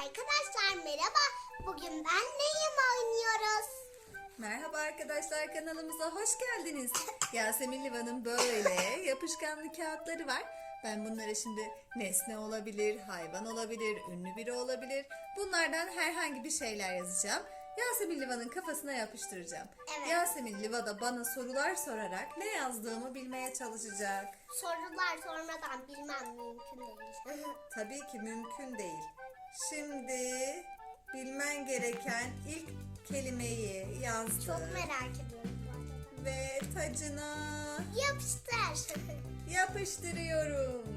Arkadaşlar merhaba. Bugün ben neyim oynuyoruz? Merhaba arkadaşlar kanalımıza hoş geldiniz. Yasemin Liva'nın böyle yapışkanlı kağıtları var. Ben bunlara şimdi nesne olabilir, hayvan olabilir, ünlü biri olabilir. Bunlardan herhangi bir şeyler yazacağım. Yasemin Liva'nın kafasına yapıştıracağım. Evet. Yasemin Liva da bana sorular sorarak ne yazdığımı bilmeye çalışacak. Sorular sormadan bilmem mümkün değil. Tabii ki mümkün değil. Şimdi bilmen gereken ilk kelimeyi yazdım. Çok merak ediyorum bu arada. Ve tacına Yapıştır. yapıştırıyorum.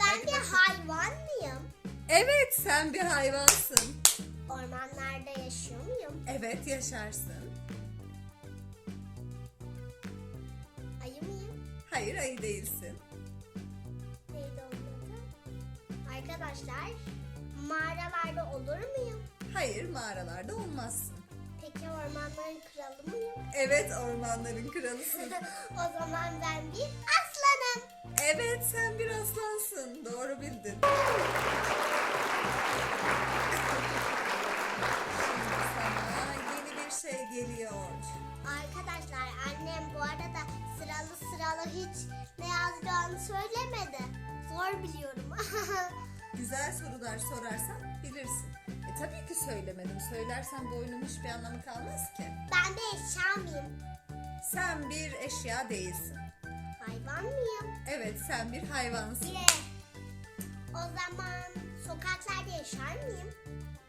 ben bir hayvan mıyım? Evet sen bir hayvansın. Ormanlarda yaşıyor muyum? Evet yaşarsın. Ayı mıyım? Hayır ayı değilsin. Arkadaşlar mağaralarda olur muyum? Hayır mağaralarda olmazsın. Peki ormanların kralı mıyım? Evet ormanların kralısın. o zaman ben bir aslanım. Evet sen bir aslansın. Doğru bildin. Şimdi sana yeni bir şey geliyor. Arkadaşlar annem bu arada sıralı sıralı hiç ne yazacağını söylemedi. Zor biliyorum. Güzel sorular sorarsan bilirsin. E tabii ki söylemedim. Söylersen bu oyunun hiçbir anlamı kalmaz ki. ben de eşya mıyım? Sen bir eşya değilsin. Hayvan mıyım? Evet sen bir hayvansın. Bir. O zaman sokaklarda yaşar mıyım?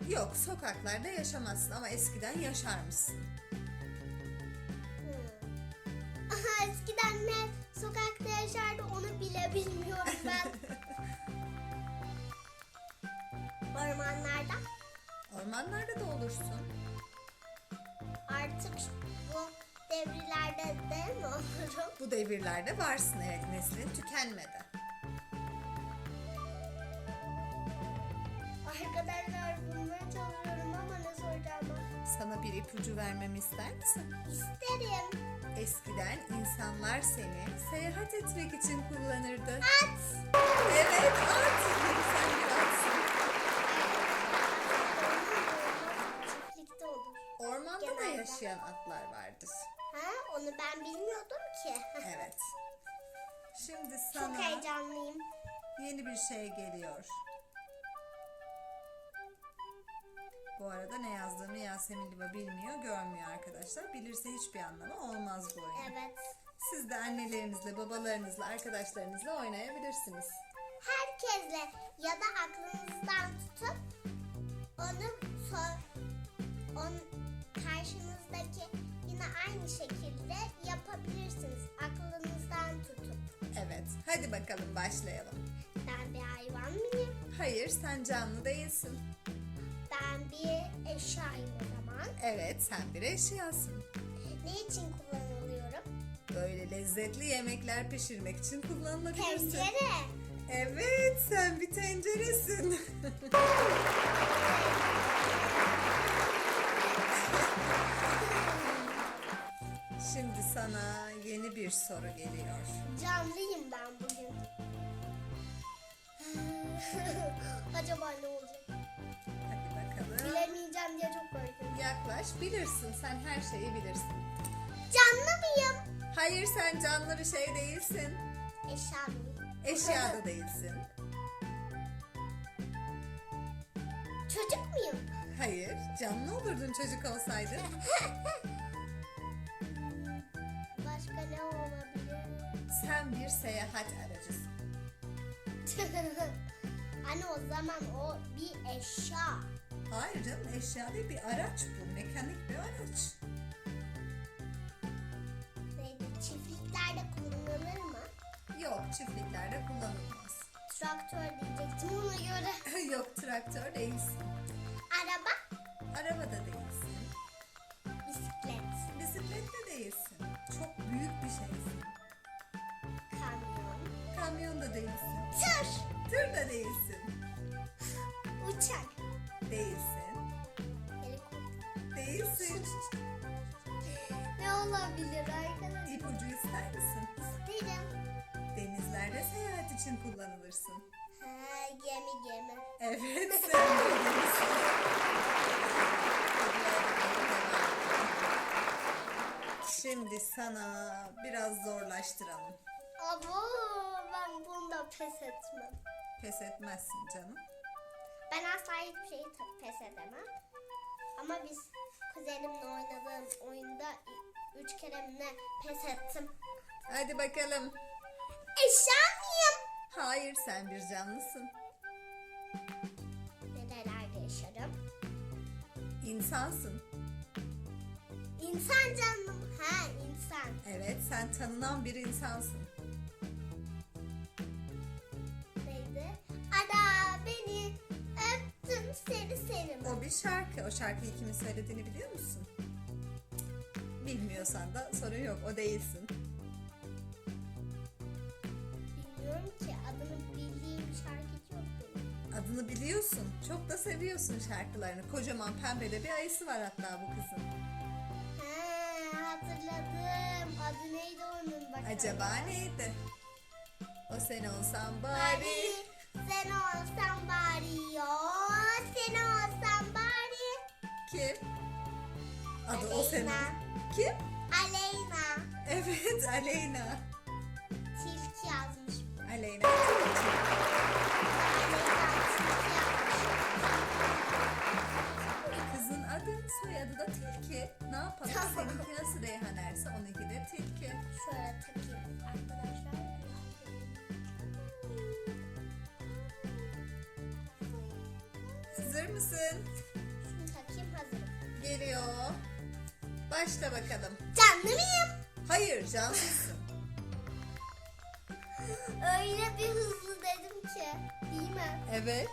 Yok sokaklarda yaşamazsın ama eskiden yaşarmışsın. Hmm. Aha, eskiden ne sokakta yaşardı onu bile bilmiyorum ben. Ormanlarda Ormanlarda da olursun. artık bu devrilerde de mi olurum? Bu devirlerde varsın evet neslin tükenmedi. Arkadaşlar bulmaya çalışıyorum ama ne soracağımı Sana bir ipucu vermemi ister misin? isterim. Eskiden insanlar seni seyahat etmek için kullanırdı. At. Evet at. Sen bir atsın. Ormanda da Genelde. yaşayan atlar vardır. Ha, onu ben bilmiyordum ki. Evet. Şimdi Çok sana heyecanlıyım. yeni bir şey geliyor. Bu arada ne yazdığımı Yasemin Liva bilmiyor, görmüyor arkadaşlar. Bilirse hiçbir anlamı olmaz bu oyunun. Evet. Siz de annelerinizle, babalarınızla, arkadaşlarınızla oynayabilirsiniz. Herkesle ya da aklınızdan tutup onu sor, on, karşınızdaki yine aynı şekilde yapabilirsiniz. Aklınızdan tutup. Evet, hadi bakalım başlayalım. Ben bir hayvan mıyım? Hayır, sen canlı değilsin. Ben bir eşyayım o zaman. Evet, sen bir eşyasın. Ne için kullanılıyorum? Böyle lezzetli yemekler pişirmek için kullanılabilirsin. Tencere. Evet, sen bir tenceresin. sana yeni bir soru geliyor. Canlıyım ben bugün. Acaba ne olacak? Hadi bakalım. Bilemeyeceğim diye çok korkuyorum. Yaklaş, bilirsin. Sen her şeyi bilirsin. Canlı mıyım? Hayır, sen canlı bir şey değilsin. Eşya mıyım? Eşya da değilsin. Çocuk muyum? Hayır, canlı olurdun çocuk olsaydın. seyahat aracısın. Anne o zaman o bir eşya. Hayır canım, eşya değil bir araç bu. Mekanik bir araç. Neydi? Çiftliklerde kullanılır mı? Yok, çiftliklerde kullanılmaz. Traktör diyecektim ona göre. Yok, traktör değilsin. Araba, Araba da değilsin. bisiklet, Bisiklet de değilsin. Çok büyük bir şeysin. Kamyon, da değilsin. tır, Tır da değilsin. uçak, Değilsin. helikopter. Değilsin. ne olabilir arkadaşlar? İpucu ister misin? İsterim. Denizlerde seyahat için kullanılırsın. Ha, gemi gemi. Evet sen de. Şimdi sana biraz zorlaştıralım. Abo ben bunda pes etmem. Pes etmezsin canım. Ben asla hiçbir şeyi pes edemem. Ama biz kuzenimle oynadığım oyunda üç kere mi ne pes ettim. Hadi bakalım. Eşya mıyım? Hayır sen bir canlısın. Nerelerde yaşarım? İnsansın. İnsan canım. Ha insan. Evet sen tanınan bir insansın. Bir şarkı. O şarkıyı kimin söylediğini biliyor musun? Bilmiyorsan da sorun yok. O değilsin. Bilmiyorum ki adını bildiğim şarkıcı yok benim. Adını biliyorsun. Çok da seviyorsun şarkılarını. Kocaman pembe de bir ayısı var hatta bu kızın. Ha hatırladım. Adı neydi onun bakalım. Acaba neydi? O sen olsan. Bari sen olsan bari Adı o senin. Aleyna. Kim? Aleyna. Evet Aleyna. Tilki yazmış. Aleyna. Tilki. Aleyna. Kızın adı soyadı da Tilki. Ne yapalım? Tamam. Seninki nasıl Reyhaner'se onunki de Tilki. Şöyle takayım arkadaşlar. Hazır mısın? Şunu takayım hazırım. Geliyor. Başla bakalım. Canlı mıyım? Hayır cansızsın. Öyle bir hızlı dedim ki. Değil mi? Evet.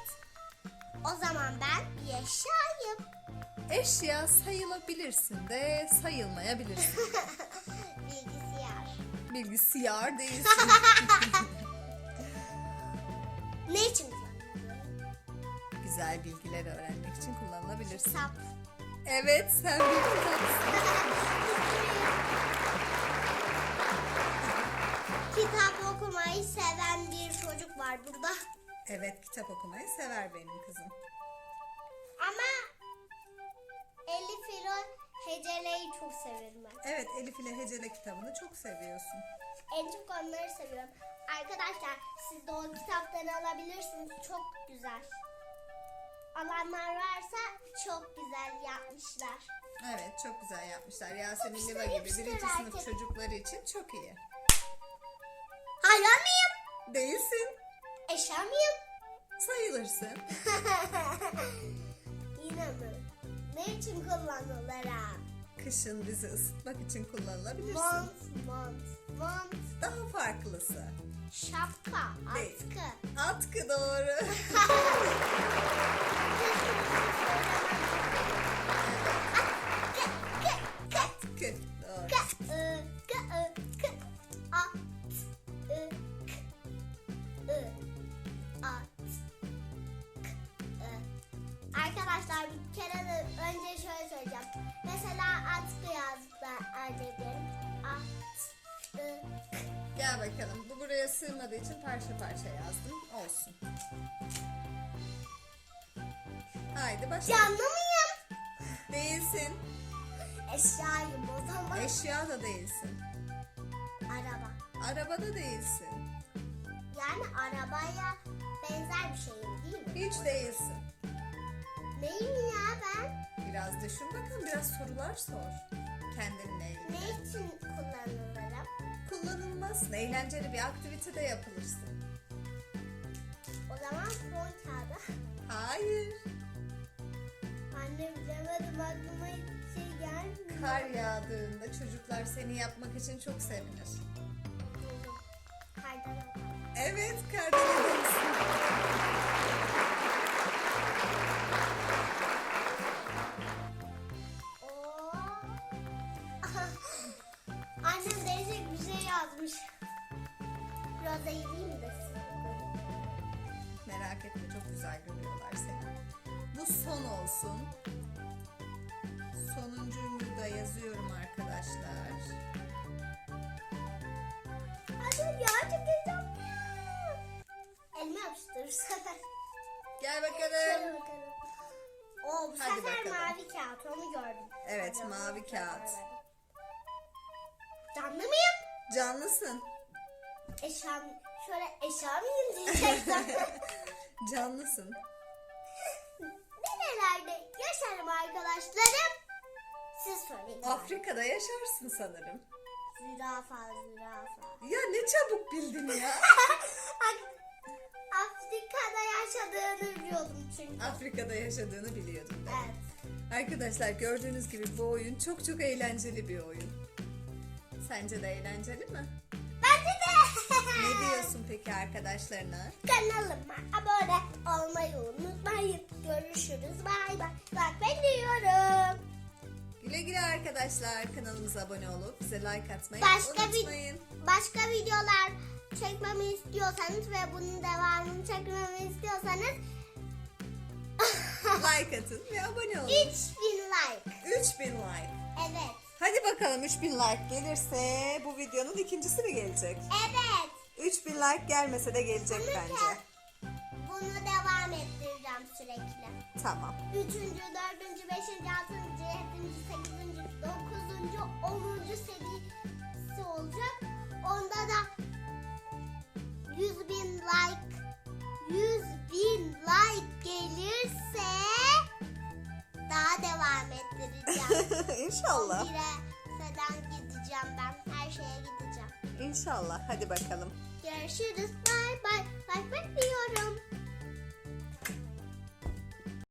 O zaman ben bir eşyayım. Eşya sayılabilirsin de sayılmayabilirsin. Bilgisayar. Bilgisayar değilsin. Ne için? Güzel bilgiler öğrenmek için kullanılabilirsin. Kitap. Evet sen bir. Kitap okumayı seven bir çocuk var burada. Evet kitap okumayı sever benim kızım. Ama Elif ile heceleyi çok severim ben. Evet Elif ile Hecele kitabını çok seviyorsun. En çok onları seviyorum. Arkadaşlar siz de o kitapları alabilirsiniz. Çok güzel. Alanlar varsa çok güzel yapmışlar. Evet çok güzel yapmışlar. Yasemin Yapıştır, Liva gibi yapıştır birinci sınıf artık. çocukları için çok iyi. Hayvan mıyım? Değilsin. Eşya mıyım? Sayılırsın. Yine mi? Ne için kullanılır ha? Kışın bizi ısıtmak için kullanılabilirsin. Mont, mont, mont, Daha farklısı. Şapka, atkı. Atkı doğru. Atkı doğru. Arkadaşlar bir kere de önce şöyle söyleyeceğim. Gel bakalım. Bu buraya sığmadığı için parça parça yazdım. Olsun. Haydi başla. Canlı mıyım? Değilsin. Eşyayım o zaman. Eşya da değilsin. Araba. Arabada değilsin. Yani arabaya benzer bir şeyim değil mi? Hiç değilsin. Neyim ya ben? Biraz düşün bakalım. Biraz sorular sor. Kendinle ilgili. Ne için kullanılırım? Kullanılmazsın. Eğlenceli bir aktivite de yapılırsın. O zaman fon kağıdı. Hayır. Anne bilemedim aklıma hiçbir şey gelmiyor. Kar yağdığında çocuklar seni yapmak için çok sevinir. Kardan. Evet kardan yazmış. Biraz eğileyim de. Merak etme çok güzel görüyorlar seni. Bu son olsun. Sonuncuyu da yazıyorum arkadaşlar. Hadi ya çok heyecanlıyım. Elime yapıştır bu sefer. Gel bakalım. bakalım. Oo bu Hadi sefer bakalım. mavi kağıt onu gördüm. Evet, Hadi mavi kağıt. Canlı mıyım? Canlısın. Eşam, şöyle eşya mıyım diyecektim. Canlısın. Nerelerde yaşarım arkadaşlarım? Siz söyleyin. Afrika'da yaşarsın sanırım. Zürafa, zürafa. Ya ne çabuk bildin ya. Afrika'da yaşadığını biliyordum çünkü. Afrika'da yaşadığını biliyordum ben. Evet. Arkadaşlar gördüğünüz gibi bu oyun çok çok eğlenceli bir oyun. Sence de eğlenceli mi? Bence de. Ne diyorsun peki arkadaşlarına? Kanalıma abone olmayı unutmayın. Görüşürüz. Bay bay. Bak ben diyorum. Güle güle arkadaşlar. Kanalımıza abone olup bize like atmayı Başka unutmayın. Başka videolar çekmemi istiyorsanız ve bunun devamını çekmemi istiyorsanız like atın ve abone 3000 like gelirse bu videonun ikincisi mi gelecek? Evet. 3000 like gelmese de gelecek bunu bence. Bunu devam ettireceğim sürekli. Tamam. 3. 4. 5. 6. 7. 8. 9. 10. serisi olacak. Onda da 100 bin like 100 bin like gelirse daha devam ettireceğim. İnşallah. 11'e İnşallah. Hadi bakalım. Görüşürüz. Bay bay. Bay bekliyorum.